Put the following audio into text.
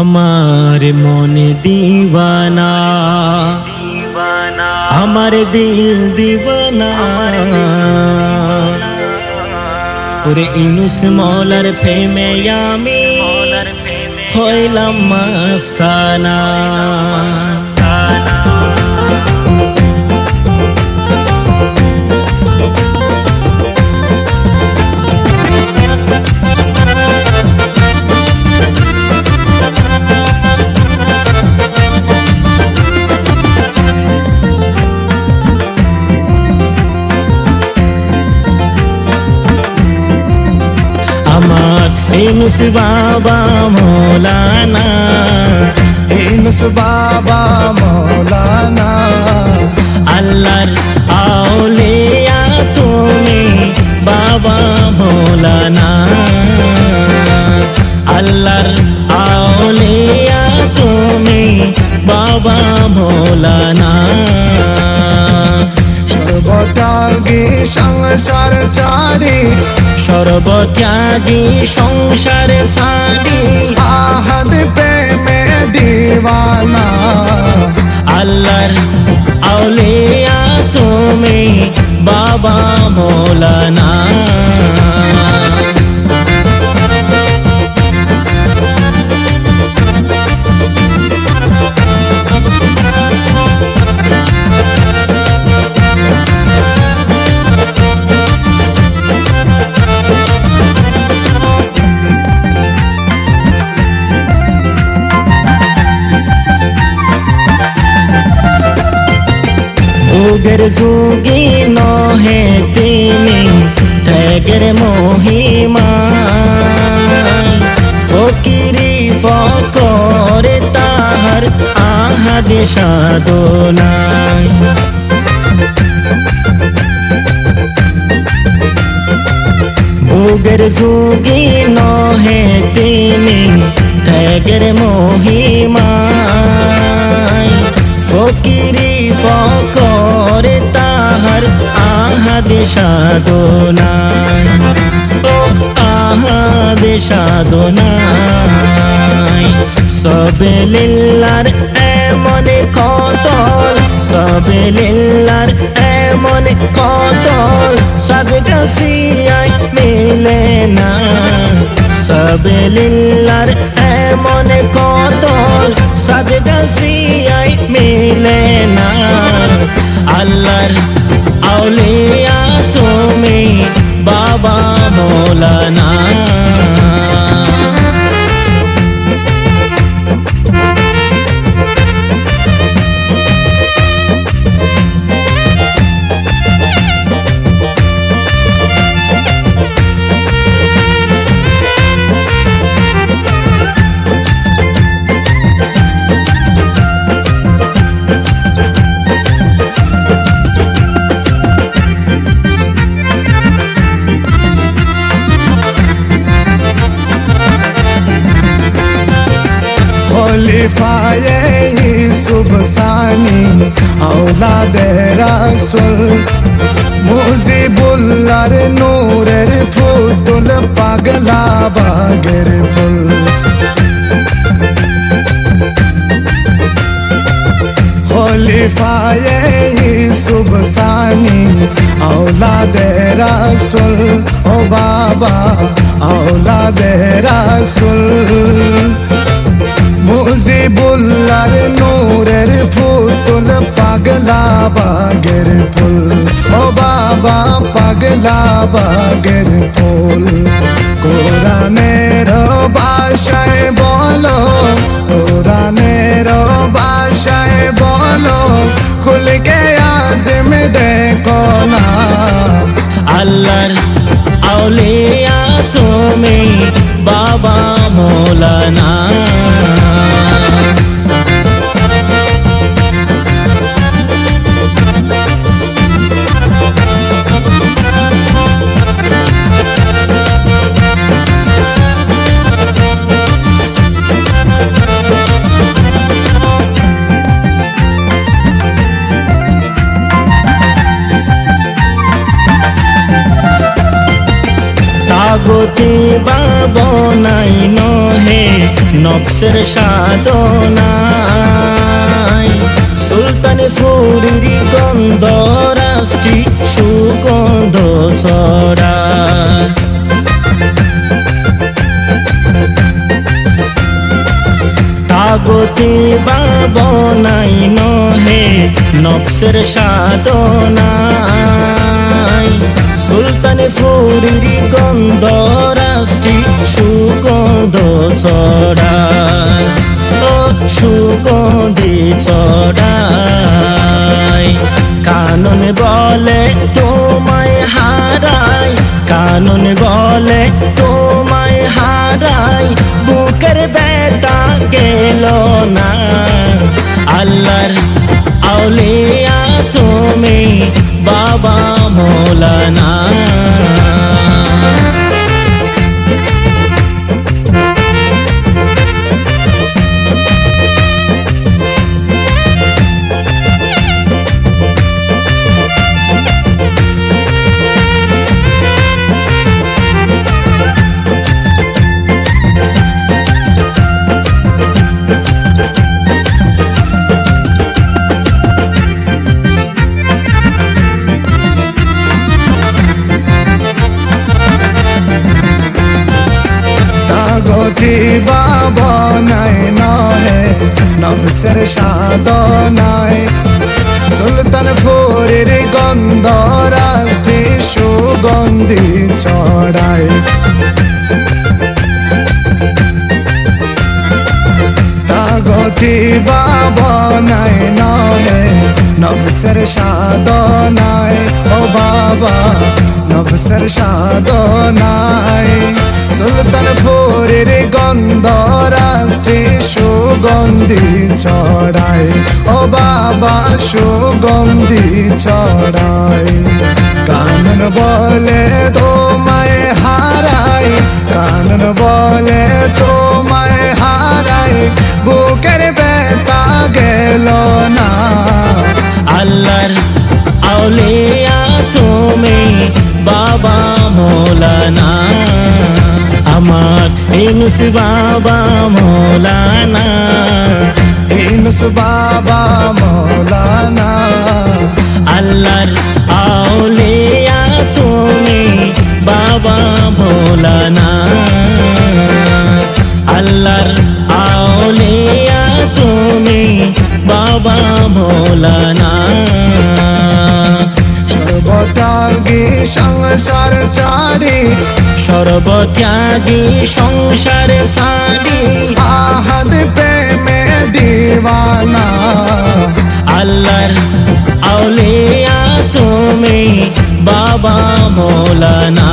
আমার মনে দিবানা। আমার দিল দিবানা। ওরে ইনুস মলার ফেমে আমি হইলাম মাস্তানা ইনুস বাবা মৌলানা। ইনস বাবা মৌলানা। আল্লাহর আউলিয়া তুমি বাবা মৌলানা। আল্লাহর আউলিয়া তুমি বাবা মৌলানা। সর্বত্যাগী সংসার চারি সর্বত্যাগী সংসার সারি আহাদ প্রেমে দিওয়ানা আল্লাহর আউলিয়া তুমি বাবা মৌলানা। যুগের যুগি নহে তিনি, ত্যাগের মহিমা। ফকিরি ফকরে তাহার আহাদে সাধনায় ভোগের যুগি নহে তিনি, ত্যাগের মহিমায় আহাদে সাধনায় ও আহাদে সবে লিল্লার এমন কতল, সবে লিল্লার এমন কতল সাদকা সিয়াই মিলে না। সবে লিল্লার এমন কতল সাদকা সিয়াই মিলে না। আল্লাহর আউলিয়া তুমি বাবা মৌলানা। সানি আওলাদে রাসূল। মুজিবুল্লাহর নূরের ফুতুল, পাগলা বাগের ফুল। খলিফায়ে ইউসুফ সানি আওলাদে রাসূল। ও বাবা আওলাদে রাসূল। মুজিবুল্লার নূরের ফুতুল পাগলা বাগের ফুল। ও বাবা, পাগলা বাগের ফুল। কোরআনের ভাষায় বলো, কোরআনের ভাষায় বলো খুল কে আজম দেখো না। আল্লাহর আউলিয়া আগতি বাবনাই নহে, নকশের সাধনাই সুলতান ফুরির গন্ধ রাষ্ট্রী, সুগন্ধ ছড়া আগতে বাবনাই নহে, নকশের সাধনাই সুলতান ফুরির গন্ধ রাষ্ট্রি সুগন্ধ ছড়ায় ও সুগন্ধি ছড়ায় কানন বলে তোমায় হারাই। কানন বলে তোমায় হারাই। বাবনাই নহে নফসের সাধনায় সুলতান ফুরির গন্ধ রাষ্ট্রি সুগন্ধি ছড়ায় তাগতি বাবনাই নহে নফসের সাধনায়, ও বাবা নফসের সাধনায়। সুলতান ফুরির গন্ধ রাষ্ট্রি সুগন্ধি ছড়ায়, ও বাবা, সুগন্ধি ছড়ায়। কানন বলে তোমায় হারাই কানন বলে তোমায় হারাই ইনুস বাবা মৌলানা। ইনস বাবা মৌলানা। আল্লাহর আউলিয়া তুমি বাবা মৌলানা। আল্লাহর আউলিয়া তুমি বাবা মৌলানা। সর্বত্যাগী সংসার চারি সর্বত্যাগী সংসার সারি আহাদ প্রেমে দিওয়ানা আল্লাহর আউলিয়া তুমি বাবা মৌলানা।